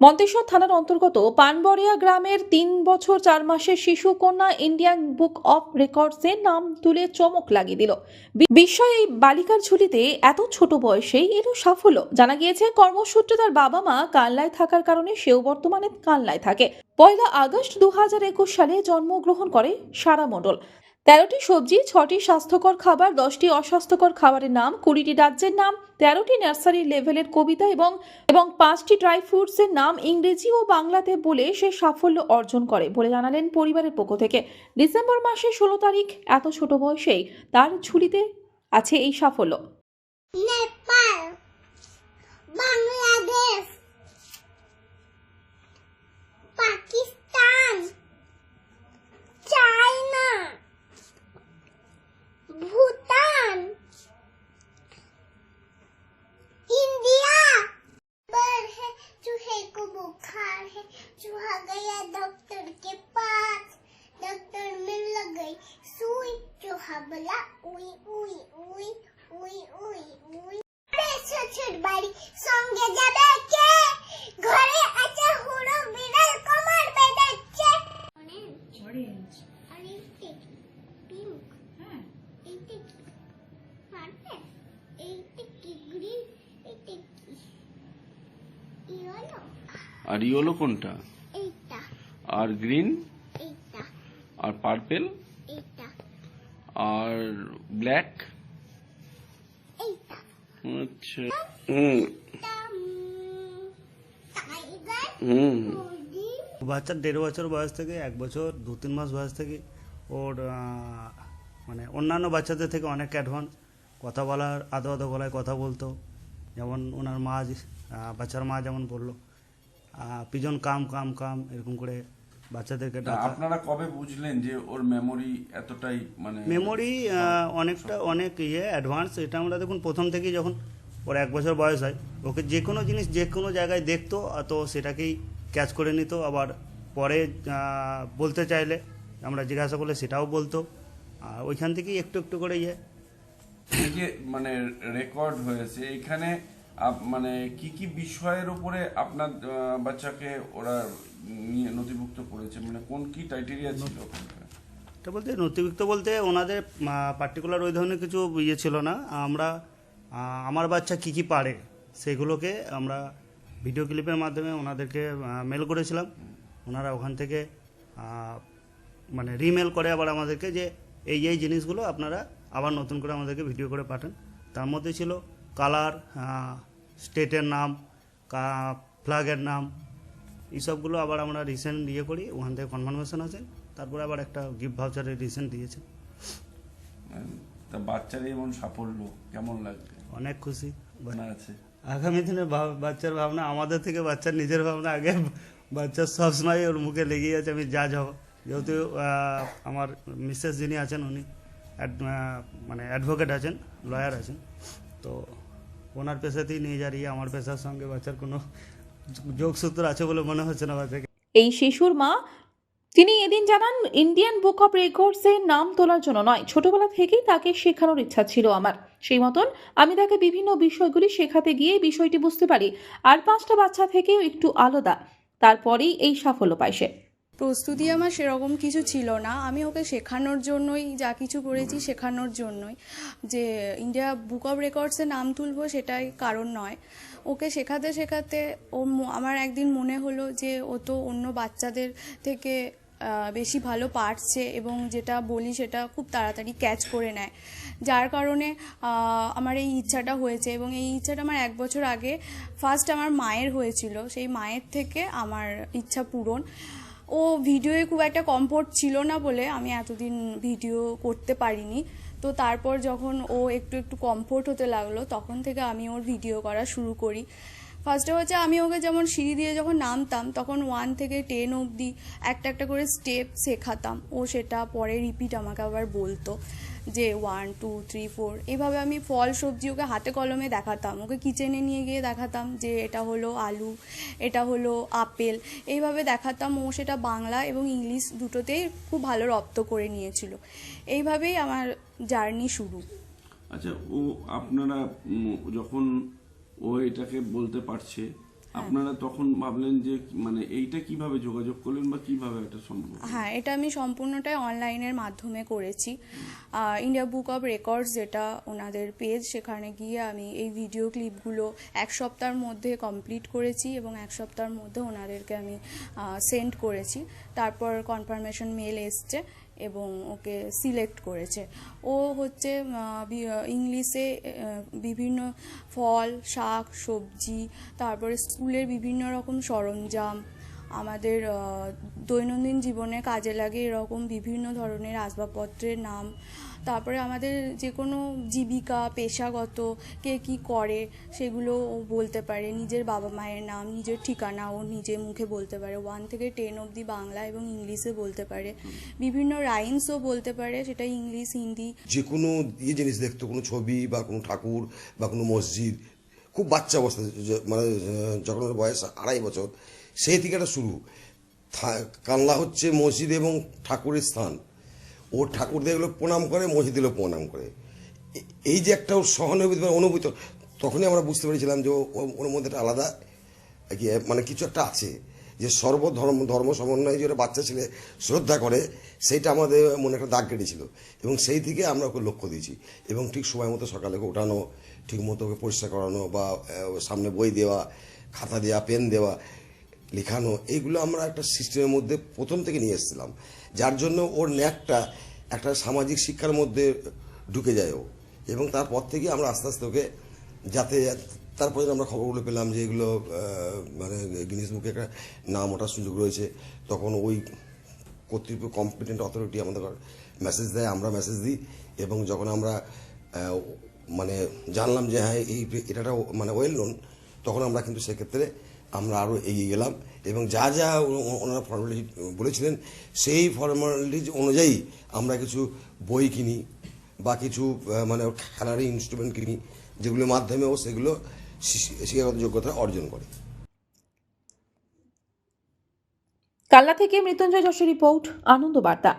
মন্তেশ্বর থানার অন্তর্গত পানবরিয়া গ্রামের তিন বছর চার মাসের শিশু কন্যা ইন্ডিয়ান বুক অফ রেকর্ডসে নাম তুলে চমক লাগিয়ে দিল। বিস্ময় এই বালিকার ঝুলিতে এত ছোট বয়সেই এলো সাফল্য। জানা গিয়েছে, কর্মসূত্রে তার বাবা মা কানলায় থাকার কারণে সেও বর্তমানে কানলায় থাকে। পয়লা আগস্ট দু সালে জন্মগ্রহণ করে সারা মণ্ডল। তেরোটি সবজি, ছটি স্বাস্থ্যকর খাবার, দশটি অস্বাস্থ্যকর খাবারের নাম, কুড়িটি রাজ্যের নাম, তেরোটি নার্সারি লেভেলের কবিতা এবং এবং পাঁচটি ড্রাই ফ্রুটসের নাম ইংরেজি ও বাংলাতে বলে সে সাফল্য অর্জন করে বলে জানালেন পরিবারের পক্ষ থেকে। ডিসেম্বর মাসে ষোলো তারিখ, এত ছোট বয়সেই তার ঝুলিতে আছে এই সাফল্য। चूहा गया डॉक्टर के पास डॉक्टर में लग गई सुई चूहा बोला उई उई उई উই উই উই শ্বশুর বাড়ি সঙ্গে যাবে কে ঘরে আছে হুড়ো বিড়াল কমর বেঁধেছে অরেঞ্জ আর এইটা কি পিঙ্ক হ্যাঁ এইটা কি পার্পল এইটা কি গ্রিন এইটা কি ইয়েলো আর ইয়েলো কোনটা এইটা আর গ্রিন আর পার্পেল আর ব্ল্যাক। আচ্ছা। হুম। হুম। বাচ্চার দেড় বছর বয়স থেকে এক বছর দু তিন মাস বয়স থেকে ওর মানে অন্যান্য বাচ্চাদের থেকে অনেক অ্যাডভান্স কথা বলার আদো আদো গলায় কথা বলতো। যেমন ওনার মা বাচ্চার মা যেমন বলল পিজন কাম কাম কাম এরকম করে বাচ্চাদেরকে আপনারা কবে বুঝলেন যে ওর মেমোরি এতটাই মানে মেমোরি অনেকটা অনেক ইয়ে অ্যাডভান্স এটা আমরা দেখুন প্রথম থেকেই যখন ওর এক বছর বয়স হয় ওকে যে কোনো জিনিস যে কোনো জায়গায় দেখতো তো সেটাকেই ক্যাচ করে নিত। আবার পরে বলতে চাইলে আমরা জিজ্ঞাসা করলে সেটাও বলতো। আর ওইখান থেকেই একটু একটু করে ইয়ে। এই যে মানে রেকর্ড হয়েছে? এখানে মানে কি কি বিষয়ের উপরে আপনার বাচ্চাকে ওরা করেছে মানে কোন কি ক্রাইটেরিয়া ছিল এটা বলতে, নথিভুক্ত বলতে ওনাদের পার্টিকুলার ওই ধরনের কিছু ইয়ে ছিল না। আমরা আমার বাচ্চা কি কি পারে সেগুলোকে আমরা ভিডিও ক্লিপের মাধ্যমে ওনাদেরকে মেল করেছিলাম। ওনারা ওখান থেকে মানে রিমেল করে আবার আমাদেরকে যে এই এই জিনিসগুলো আপনারা আবার নতুন করে আমাদেরকে ভিডিও করে পাঠান। তার মধ্যে ছিল কালার স্টেটের নাম ফ্ল্যাগের নাম এইসবগুলো আবার আমরা রিসেন্ট ইয়ে করি ওখান থেকে কনফার্মেশন আছে তারপরে আবার একটা গিফট ভাউচারের রিসেন্ট দিয়েছে। তা বাচ্চার এমন সাফল্য কেমন লাগবে অনেক খুশি। আছে? আগামী দিনে বাচ্চার ভাবনা আমাদের থেকে বাচ্চার নিজের ভাবনা আগে বাচ্চার সবসময় ওর মুখে লেগেই আছে আমি যা যাব যেহেতু আমার মিসেস যিনি আছেন উনি মানে অ্যাডভোকেট আছেন লয়ার আছেন তো ওনার পেশাতেই নিয়ে যারিয়ে আমার পেশার সঙ্গে বাচ্চার কোনো যোগসূত্র আছে বলে মনে হচ্ছে না বাচ্চাকে এই শিশুর মা, তিনি এদিন জানান ইন্ডিয়ান বুক অফ রেকর্ডসে নাম তোলার জন্য নয়, ছোটবেলা থেকেই তাকে শেখানোর ইচ্ছা ছিল আমার। সেই মতন আমি তাকে বিভিন্ন বিষয়গুলি শেখাতে গিয়ে বিষয়টি বুঝতে পারি। আর পাঁচটা বাচ্চা থেকেও একটু আলাদা। তারপরেই এই সাফল্য পায় সে। প্রস্তুতি আমার সেরকম কিছু ছিল না। আমি ওকে শেখানোর জন্যই যা কিছু করেছি শেখানোর জন্যই। যে ইন্ডিয়া বুক অফ রেকর্ডসে নাম তুলবো সেটাই কারণ নয়। ওকে শেখাতে শেখাতে ও আমার একদিন মনে হলো যে ও তো অন্য বাচ্চাদের থেকে বেশি ভালো পারছে এবং যেটা বলি সেটা খুব তাড়াতাড়ি ক্যাচ করে নেয়। যার কারণে আমার এই ইচ্ছাটা হয়েছে এবং এই ইচ্ছাটা আমার এক বছর আগে ফার্স্ট আমার মায়ের হয়েছিল। সেই মায়ের থেকে আমার ইচ্ছা পূরণ। ও ভিডিওয়ে খুব একটা কমফোর্ট ছিল না বলে আমি এতদিন ভিডিও করতে পারিনি। তো তারপর যখন ও একটু একটু কমফোর্ট হতে লাগল, তখন থেকে আমি ওর ভিডিও করা শুরু করি। ফার্স্টে হচ্ছে আমি ওকে যেমন সিঁড়ি দিয়ে যখন নামতাম, তখন ওয়ান থেকে টেন অবধি একটা একটা করে স্টেপ শেখাতাম। ও সেটা পরে রিপিট আমাকে আবার বলতো যে ওয়ান টু থ্রি ফোর এইভাবে আমি ফল, সবজি ওকে হাতে কলমে দেখাতাম। ওকে কিচেনে নিয়ে গিয়ে দেখাতাম যে এটা হলো আলু, এটা হলো আপেল। এইভাবে দেখাতাম ও সেটা বাংলা এবং ইংলিশ দুটোতেই খুব ভালো রপ্ত করে নিয়েছিল। এইভাবেই আমার জার্নি শুরু। আচ্ছা ও আপনারা যখন ও এটাকে বলতে পারছে। আপনারা তখন ভাবলেন যে মানে এইটা কীভাবে যোগাযোগ করলেন বা কীভাবে এটা সম্ভব হ্যাঁ এটা আমি সম্পূর্ণটাই অনলাইনের মাধ্যমে করেছি। ইন্ডিয়া বুক অফ রেকর্ডস যেটা ওনাদের পেজ সেখানে গিয়ে আমি এই ভিডিও ক্লিপগুলো এক সপ্তাহের মধ্যে কমপ্লিট করেছি এবং এক সপ্তাহের মধ্যে ওনাদেরকে আমি সেন্ড করেছি। তারপর কনফার্মেশন মেল এসছে। এবং ওকে সিলেক্ট করেছে। ও হচ্ছে ইংলিশে বিভিন্ন ফল, শাক, সবজি, তারপরে স্কুলের বিভিন্ন রকম সরঞ্জাম আমাদের দৈনন্দিন জীবনে কাজে লাগে এরকম বিভিন্ন ধরনের আসবাবপত্রের নাম। তারপরে আমাদের যে কোনো জীবিকা, পেশাগত, কে কি করে, সেগুলো ও বলতে পারে। নিজের বাবা মায়ের নাম, নিজের ঠিকানা ও নিজে মুখে বলতে পারে। ওয়ান থেকে টেন অবধি বাংলা এবং ইংলিশে বলতে পারে। বিভিন্ন রাইমসও বলতে পারে, সেটা ইংলিশ, হিন্দি। যে কোনো ইয়ে জিনিস দেখতো, কোনো ছবি বা কোনো ঠাকুর বা কোনো মসজিদ খুব বাচ্চা অবস্থা মানে যখন ওর বয়স আড়াই বছর, সেই থেকে শুরু। কানলা হচ্ছে মসজিদ এবং ঠাকুরের স্থান। ও ঠাকুর দেখল, প্রণাম করে, মসজিদ দিলেও প্রণাম করে। এই যে একটা ওর সহানুভূতি বা অনুভূতি, তখনই আমরা বুঝতে পেরেছিলাম যে ওর মধ্যে একটা আলাদা মানে কিছু একটা আছে। যে সর্বধর্ম, ধর্ম সমন্বয়ে যে বাচ্চা ছেলে শ্রদ্ধা করে, সেইটা আমাদের মনে একটা দাগ কেটেছিল। এবং সেই থেকে আমরা ওকে লক্ষ্য দিয়েছি। এবং ঠিক সময় মতো সকালে ওঠানো ঠিক মতো ওকে পরিষ্কার করানো বা সামনে বই দেওয়া, খাতা দেওয়া, পেন দেওয়া, লেখানো এইগুলো আমরা একটা সিস্টেমের মধ্যে প্রথম থেকে নিয়ে এসেছিলাম। যার জন্য ওর ন্যাকটা একটা সামাজিক শিক্ষার মধ্যে ঢুকে যায় ও। এবং তারপর থেকে আমরা আস্তে আস্তে ওকে যাতে, তারপরে আমরা খবরগুলো পেলাম যে এগুলো মানে গিনিস বুকে একটা নাম ওঠার সুযোগ রয়েছে। তখন ওই কর্তৃপক্ষ কম্পিটেন্ট অথরিটি আমাদের মেসেজ দেয়, আমরা মেসেজ দিই এবং যখন আমরা মানে জানলাম যে হ্যাঁ এই এটা মানে ওয়েল নোন তখন আমরা কিন্তু সেক্ষেত্রে আমরা আরও এগিয়ে গেলাম এবং যা যা ওনারা ফর্মালিটি বলেছিলেন, সেই ফর্মালিটি অনুযায়ী আমরা কিছু বই কিনি বা কিছু মানে খেলারি ইনস্ট্রুমেন্ট কিনি, যেগুলোর মাধ্যমেও সেগুলো শিক্ষাগত যোগ্যতা অর্জন করে। কাল্লা থেকে মৃত্যুঞ্জয় যশের রিপোর্ট, আনন্দ বার্তা।